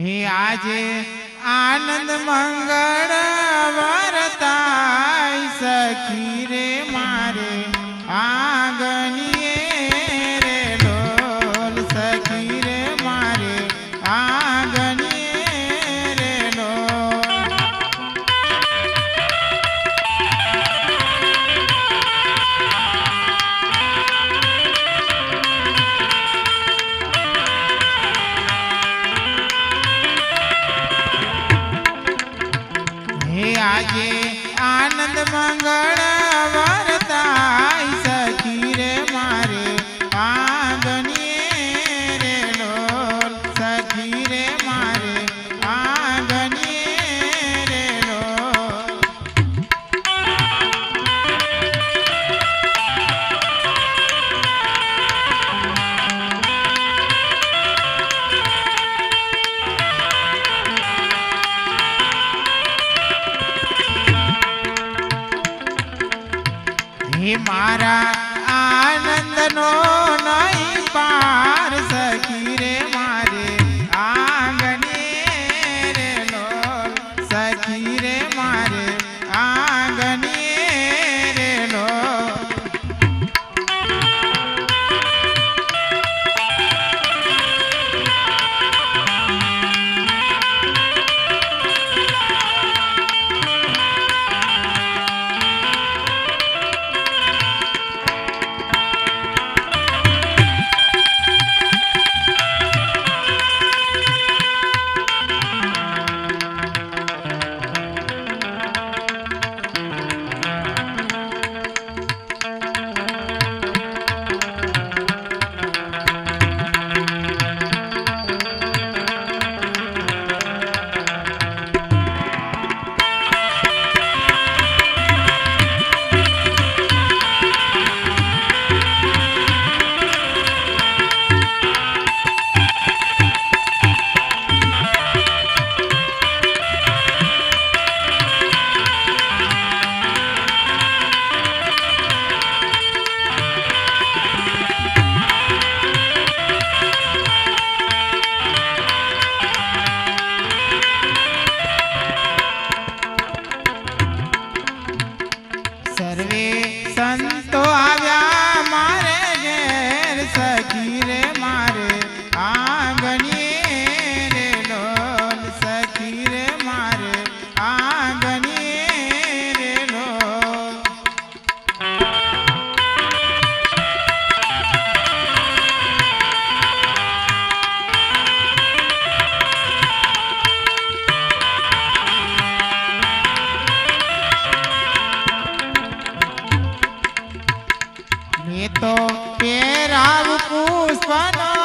હે આજે આનંદ મંગળ વરતા સખી રે મારે. આંગણીએ હે હે મારા આનંદનો નહીં પાર સખી રે મારે. આંગણે રે લો સખી. મેં તો પેરાવ પુષ્પનો